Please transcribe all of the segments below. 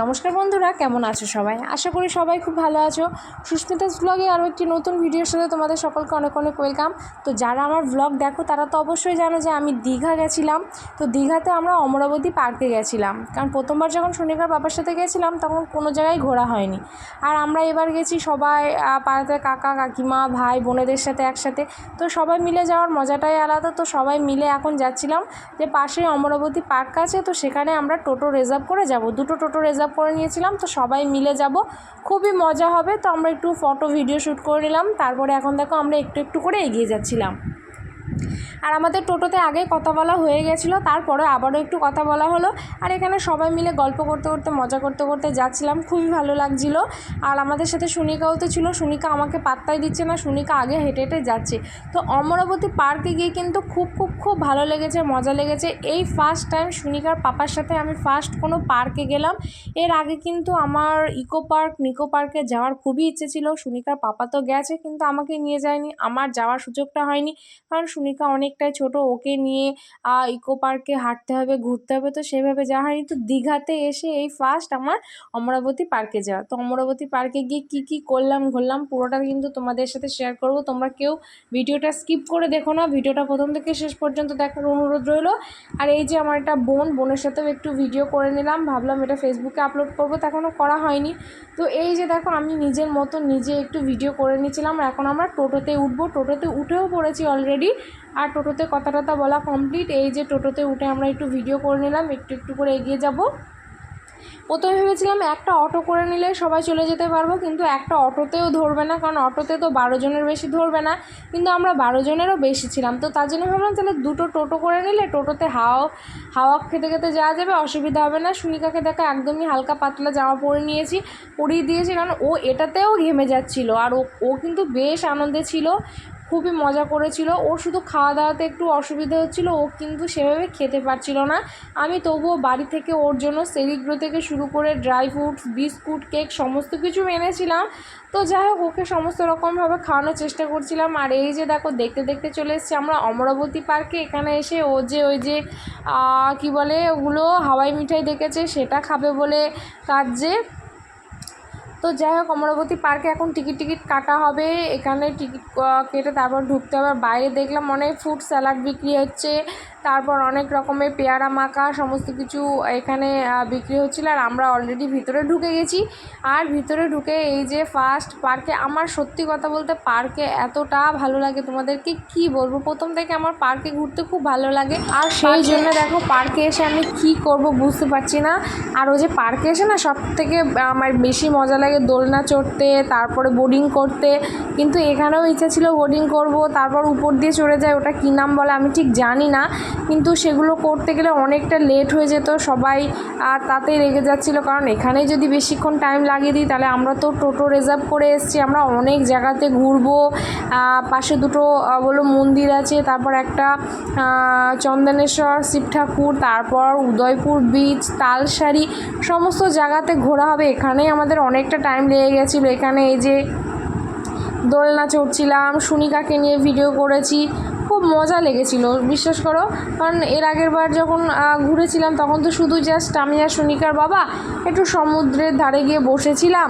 নমস্কার বন্ধুরা, কেমন আছো সবাই? আশা করি সবাই খুব ভালো আছো। সুস্মিতাস ব্লগে আরও একটি নতুন ভিডিওর সাথে তোমাদের সকলকে অনেক অনেক ওয়েলকাম তো যারা আমার ব্লগ দেখো, তারা তো অবশ্যই জানো যে আমি দীঘা গেছিলাম। তো দীঘাতে আমরা অমরাবতী পার্কে গেছিলাম। কারণ প্রথমবার যখন শনিবার বাবার সাথে গেছিলাম, তখন কোনো জায়গায় ঘোরা হয়নি। আর আমরা এবার গেছি সবাই পাড়াতে কাকা, কাকিমা, ভাই, বোনেদের সাথে একসাথে। তো সবাই মিলে যাওয়ার মজাটাই আলাদা। তো সবাই মিলে এখন যাচ্ছিলাম যে পাশে অমরাবতী পার্ক আছে, তো সেখানে আমরা টোটো রিজার্ভ করে যাব। দুটো টোটো রিজার্ভ করে নিয়েছিলাম, তো সবাই মিলে যাব। খুবই মজা হবে, তো আমরা একটু ফটো ভিডিও শ্যুট করে নিলাম। তারপরে এখন দেখো আমরা একটু একটু করে এগিয়ে যাচ্ছিলাম। আর আমাদের টোটোতে আগে কথা বলা হয়ে গেছিল তারপরে আবারও একটু কথা বলা হলো। আর এখানে সবাই মিলে গল্প করতে করতে, মজা করতে করতে যাচ্ছিলাম, খুবই ভালো লাগছিল। আর আমাদের সাথে সুনিকাও তো ছিল, সুনিকা আমাকে পাত্তাই দিচ্ছে না, সুনিকা আগে হেঁটে হেঁটে যাচ্ছে। তো অমরাবতী পার্কে গিয়ে কিন্তু খুব খুব খুব ভালো লেগেছে, মজা লেগেছে। এই ফার্স্ট টাইম সুনিকার পাপার সাথে আমি ফার্স্ট কোনো পার্কে গেলাম। এর আগে কিন্তু আমার ইকো পার্ক, নিকো পার্কে যাওয়ার খুবই ইচ্ছে ছিল। সুনিকার পাপা তো গেছে, কিন্তু আমাকে নিয়ে যায়নি, আমার যাওয়ার সুযোগটা হয়নি। কারণ সুনিকা অনেকটাই ছোট। ওকে নিয়ে ইকো পার্কে হাঁটতে হবে, ঘুরতে হবে, তো সেভাবে যাওয়া হয়নি। তো দীঘাতে এসে এই ফার্স্ট আমার অমরাবতী পার্কে যাওয়া। তো অমরাবতী পার্কে গিয়ে কী কী করলাম, ঘুরলাম, পুরোটা কিন্তু তোমাদের সাথে শেয়ার করব। তোমরা কেউ ভিডিওটা স্কিপ করে দেখো না। ভিডিওটা প্রথম থেকে শেষ পর্যন্ত দেখার অনুরোধ রইল। আর এই যে আমার একটা বোন, বোনের সাথেও একটু ভিডিও করে নিলাম। ভাবলাম এটা ফেসবুকে আপলোড করব, তা এখনও করা হয়নি। তো এই যে দেখো, আমি নিজের মতো নিজে একটু ভিডিও করে নিয়েছিলাম। এখন আমরা টোটোতে উঠবো। টোটোতে উঠেও পড়েছি অলরেডি আর টোটোতে কথা টথা বলা কমপ্লিট এই যে টোটোতে উঠে আমরা একটু ভিডিও করে নিলাম, একটু একটু করে এগিয়ে যাব। প্রথমে ভেবেছিলাম একটা অটো করে নিলে সবাই চলে যেতে পারব, কিন্তু একটা অটোতেও ধরবে না, কারণ অটোতে তো বারো জনের বেশি ধরবে না, কিন্তু আমরা বারো জনেরও বেশি ছিলাম। তো তার জন্য ভাবলাম, তাহলে দুটো টোটো করে নিলে টোটোতে হাওয়া হাওয়া খেতে খেতে যাওয়া যাবে, অসুবিধা হবে না। সুনিকাকে দেখা একদমই হালকা পাতলা জামা পরে নিয়েছি, পরিয়ে দিয়েছি, কারণ ও এটাতেও ঘেমে যাচ্ছিল। আর ও কিন্তু বেশ আনন্দে ছিল। খুবই মজা করেছিল। ওর শুধু খাওয়া দাওয়াতে একটু অসুবিধা হচ্ছিল, ও কিন্তু সেভাবে খেতে পারছিল না। আমি তবুও বাড়ি থেকে ওর জন্য সেরিগ্রো থেকে শুরু করে ড্রাই ফ্রুটস, বিস্কুট, কেক সমস্ত কিছু এনেছিলাম। তো যাই হোক, ওকে সমস্ত রকমভাবে খাওয়ানোর চেষ্টা করছিলাম। আর এই যে দেখো, দেখতে দেখতে চলে এসেছি আমরা অমরাবতী পার্কে। এখানে এসে ও যে ওই যে কি বলে ওগুলো হাওয়াই মিঠাই দেখেছে, সেটা খাবে বলে কাঁদছে তো যাই হোক, অমরাবতী পার্কে এখন টিকিট টিকিট কাটা হবে। এখানে টিকিট কেটে তারপর ঢুকতে হবে। বাইরে দেখলাম অনেক ফুড স্যালাড বিক্রি হচ্ছে। তারপর অনেক রকমের পেয়ারা মাখা সমস্ত কিছু এখানে বিক্রি হচ্ছিল আর আমরা অলরেডি ভিতরে ঢুকে গেছি। আর ভিতরে ঢুকে এই যে ফার্স্ট পার্কে আমার সত্যি কথা বলতে পার্কে এতটা ভালো লাগে তোমাদেরকে কি বলব? প্রথম থেকে আমার পার্কে ঘুরতে খুব ভালো লাগে। আর সেই জন্য দেখো পার্কে এসে আমি কি করব বুঝতে পারছি না। আর ওই যে পার্কে এসে না সব থেকে আমার বেশি মজা লাগে দোলনা চড়তে তারপরে বোর্ডিং করতে। কিন্তু এখানেও ইচ্ছা ছিল বোর্ডিং করব তারপর উপর দিয়ে চড়ে যায় ওটা কী নাম বলে আমি ঠিক জানি না। কিন্তু সেগুলো করতে গেলে অনেকটা লেট হয়ে যেত। সবাই আর তাতেই রেগে যাচ্ছিল। কারণ এখানেই যদি বেশিক্ষণ টাইম লাগিয়ে দিই, তাহলে আমরা তো টোটো রিজার্ভ করে এসেছি। আমরা অনেক জায়গাতে ঘুরবো। পাশে দুটো বলো মন্দির আছে, তারপর একটা চন্দনেশ্বর শিব ঠাকুর তারপর উদয়পুর বিচ তালসারি সমস্ত জায়গাতে ঘোরা হবে। এখানেই আমাদের অনেকটা টাইম লেগে গেছিল। এখানে এই যে দোলনা চড়ছিলাম, সুনিকাকে নিয়ে ভিডিও করেছি। খুব মজা লেগেছিলো, বিশ্বাস করো। কারণ এর আগের বার যখন ঘুরেছিলাম, তখন তো শুধু জাস্ট আমি আর সুনিকার বাবা একটু সমুদ্রের ধারে গিয়ে বসেছিলাম।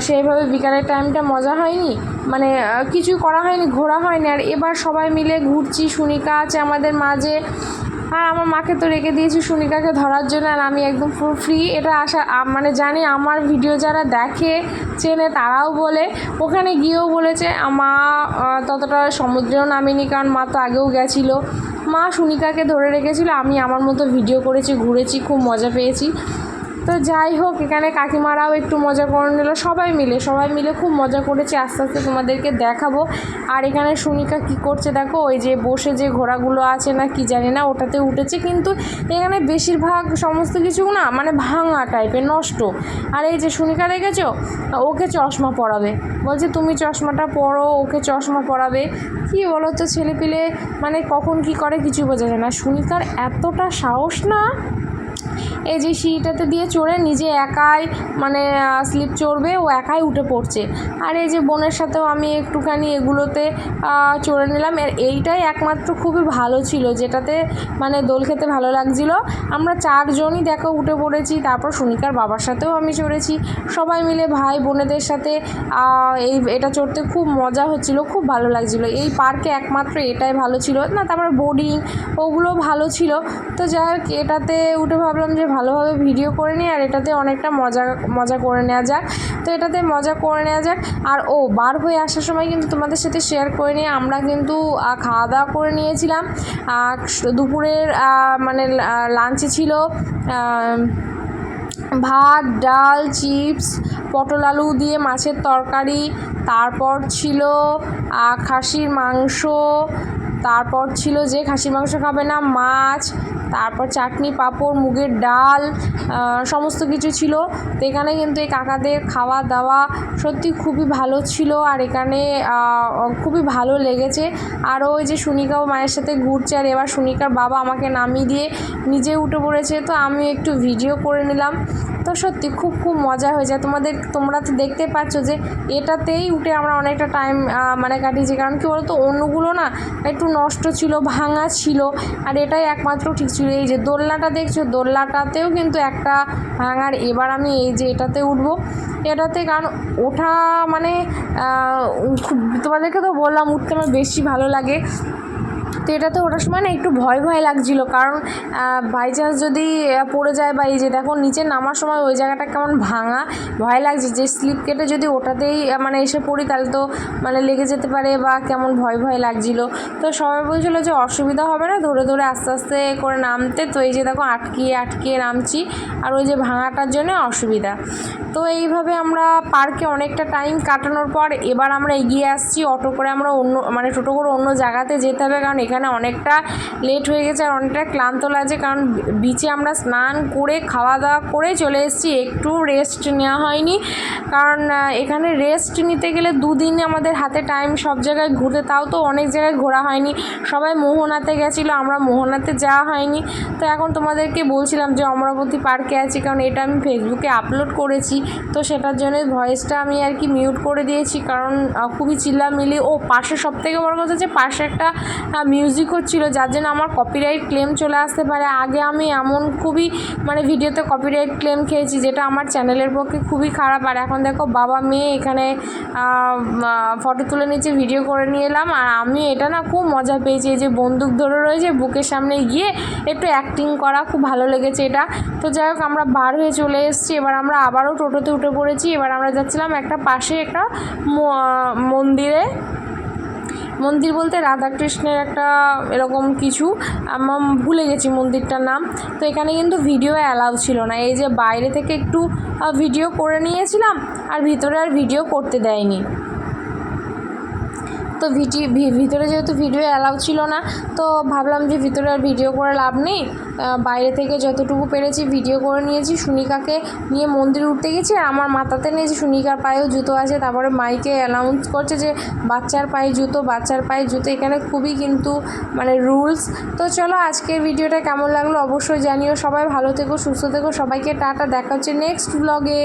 সেইভাবে বিকালের টাইমটা মজা হয়নি। মানে কিছু করা হয়নি, ঘোরা হয়নি। আর এবার সবাই মিলে ঘুরছি, সুনিকা আছে আমাদের মাঝে। আর আমার মাকে তো রেখে দিয়েছি সুনিকাকে ধরার জন্য আর আমি একদম পুরো ফ্রি এটা আসা মানে জানি আমার ভিডিও যারা দেখে, চেনে, তারাও বলে। ওখানে গিয়েও বলেছে, মা ততটা সমুদ্রেও নামিনি কারণ মা তো আগেও গেছিল। মা সুনিকাকে ধরে রেখেছিল, আমি আমার মতো ভিডিও করেছি, ঘুরেছি, খুব মজা পেয়েছি। তো যাই হোক, এখানে কাকিমারাও একটু মজা করে নিল। সবাই মিলে সবাই মিলে খুব মজা করেছে। আস্তে আস্তে তোমাদেরকে দেখাবো। আর এখানে সুনিকা কি করছে দেখো, ওই যে বসে যে ঘোড়াগুলো আছে না, কি জানি না, ওটাতে উঠেছে। কিন্তু এখানে বেশিরভাগ সমস্ত কিছু না মানে ভাঙা টাইপের নষ্ট। আর এই যে সুনিকা দেখেছ? ওকে চশমা পরাবে। বলছে, তুমি চশমাটা পরো, ওকে চশমা পরাবে। কি বলো তো ছেলেপিলে মানে কখন কি করে, কিছু বোঝা যায় না। সুনিকার এতটা সাহস না এই যে সিঁড়িটাতে দিয়ে চড়ে নিজে একাই মানে স্লিপ চড়বে, ও একাই উঠে পড়ছে। আর এই যে বোনের সাথেও আমি একটুখানি এগুলোতে চড়ে নিলাম। এর এইটাই একমাত্র খুবই ভালো ছিল, যেটাতে মানে দোল খেতে ভালো লাগছিল। আমরা চারজনই দেখো উঠে পড়েছি, তারপর সুনিকার বাবার সাথেও আমি চড়েছি। সবাই মিলে ভাই বোনেদের সাথে এই, এটা চড়তে খুব মজা হচ্ছিল, খুব ভালো লাগছিল। এই পার্কে একমাত্র এটাই ভালো ছিল। না, তারপর বোর্ডিং ওগুলো ভালো ছিল। তো যাই হোক, এটাতে উঠে ভাবলাম যে ভালোভাবে ভিডিও করে নিই আর এটাতে অনেকটা মজা মজা করে নেওয়া যাক। তো এটাতে মজা করে নেওয়া যাক। আর ও, বার হয়ে আসার সময় কিন্তু তোমাদের সাথে শেয়ার করে নিয়ে আমরা কিন্তু খাওয়া দাওয়া করে নিয়েছিলাম। দুপুরের মানে লাঞ্চে ছিল ভাত, ডাল, চিপস, পটল আলু দিয়ে মাছের তরকারি। তারপর ছিল খাসির মাংস তারপর ছিল যে খাসির মাংস খাবে না, মাছ, তারপর চাটনি, পাঁপড়, মুগের ডাল সমস্ত কিছু ছিল। তো এখানে কিন্তু এই কাকাদের খাওয়া দাওয়া সত্যি খুবই ভালো ছিল আর এখানে খুবই ভালো লেগেছে। আর ওই যে সুনিকাও মায়ের সাথে ঘুরছে আর এবার সুনিকার বাবা আমাকে নামিয়ে দিয়ে নিজে উঠে পড়েছে। তো আমি একটু ভিডিও করে নিলাম। তো সত্যি খুব খুব মজা হয়ে যায়। তোমাদের, তোমরা তো দেখতে পাচ্ছ যে এটাতেই উঠে আমরা অনেকটা টাইম মানে কাটিয়েছি। কারণ কি বলতো, অন্যগুলো না একটু নষ্ট ছিল, ভাঙা ছিল, আর এটাই একমাত্র ঠিক ছিল। এই যে দোলনাটা দেখছ, দোলনাটাতেও কিন্তু একটা ভাঙার এবার আমি এই যে এটাতে উঠবো। এটাতে কারণ ওঠা মানে তোমাদেরকে তো বললাম, উঠতে আমার বেশি ভালো লাগে। তো এটাতে ওঠার সময় না একটু ভয় ভয় লাগছিল, কারণ বাই চান্স যদি পড়ে যায় বা এই যে দেখো নিচে নামার সময় ওই জায়গাটা কেমন ভাঙা, ভয় লাগছে। যে স্লিপ কেটে যদি ওটাতেই মানে এসে পড়ি তাহলে তো মানে লেগে যেতে পারে বা কেমন ভয় ভয় লাগছিল। তো সবাই বলছিলো যে অসুবিধা হবে না, ধরে ধরে আস্তে আস্তে করে নামতে। তো এই যে দেখো আটকিয়ে আটকিয়ে নামছি, আর ওই যে ভাঙাটার জন্য অসুবিধা। তো এইভাবে আমরা পার্কে অনেকটা টাইম কাটানোর পর এবার আমরা এগিয়ে আসছি, অটো করে আমরা অন্য মানে টোটো করে অন্য জায়গাতে যেতে হবে, কারণ এখানে অনেকটা লেট হয়ে গেছে আর অনেকটা ক্লান্ত লাগছে কারণ বিচে আমরা স্নান করে খাওয়া দাওয়া করে চলে এসেছি। একটু রেস্ট নেওয়া হয়নি কারণ এখানে রেস্ট নিতে গেলে দুদিন আমাদের হাতে টাইম সব জায়গায় ঘুরতে। তাও তো অনেক জায়গায় ঘোরা হয়নি। সবাই মোহনাতে গেছিল, আমরা মোহনাতে যাওয়া হয়নি। তো এখন তোমাদেরকে বলছিলাম যে অমরাবতী পার্কে আছি কারণ এটা আমি ফেসবুকে আপলোড করেছি। তো সেটার জন্য ভয়েসটা আমি আর কি মিউট করে দিয়েছি কারণ খুবই চিল্লামিলি ও পাশে সব থেকে বড় কথা যে পাশে একটা মিউজিক হচ্ছিল যার জন্য আমার কপিরাইট ক্লেম চলে আসতে পারে। আগে আমি এমন খুবই মানে ভিডিওতে কপিরাইট ক্লেম খেয়েছি, যেটা আমার চ্যানেলের পক্ষে খুবই খারাপ। আর এখন দেখো, বাবা, মেয়ে এখানে ফটো তুলে নিচ্ছে ভিডিও করে নিয়ে এলাম। আর আমি এটা না খুব মজা পেয়েছি, এই যে বন্দুক ধরে রয়েছে, বুকের সামনে গিয়ে একটু অ্যাক্টিং করা খুব ভালো লেগেছে এটা। তো যাই হোক, আমরা বার হয়ে চলে এসেছি, এবার আমরা আবারও টোটোতে উঠে পড়েছি। এবার আমরা যাচ্ছিলাম একটা পাশে একটা মন্দিরে। মন্দির বলতে রাধাকৃষ্ণের একটা এরকম কিছু। আমার ভুলে গেছি মন্দিরটার নাম। তো এখানে কিন্তু ভিডিও অ্যালাউ ছিল না। এই যে বাইরে থেকে একটু ভিডিও করে নিয়েছিলাম, আর ভিতরে আর ভিডিও করতে দেয়নি। তো ভিটি, ভি- ভিতরে যেহেতু ভিডিও অ্যালাউ ছিল না, তো ভাবলাম যে ভিতরে আর ভিডিও করে লাভ নেই। বাইরে থেকে যতটুকু পেরেছি ভিডিও করে নিয়েছি। সুনিকাকে নিয়ে মন্দিরে উঠতে গেছি, আর আমার মাথাতে নিয়েছি সুনিকার পায়েও জুতো আছে। তারপরে মাইকে অ্যানাউন্স করছে যে বাচ্চার পায়ে জুতো, বাচ্চার পায়ে জুতো। এখানে খুবই কিন্তু মানে রুলস তো চলো আজকের ভিডিওটা কেমন লাগল অবশ্যই জানিও। সবাই ভালো থেকো, সুস্থ থেকো। সবাইকে টাটা। দেখা হচ্ছে নেক্সট ব্লগে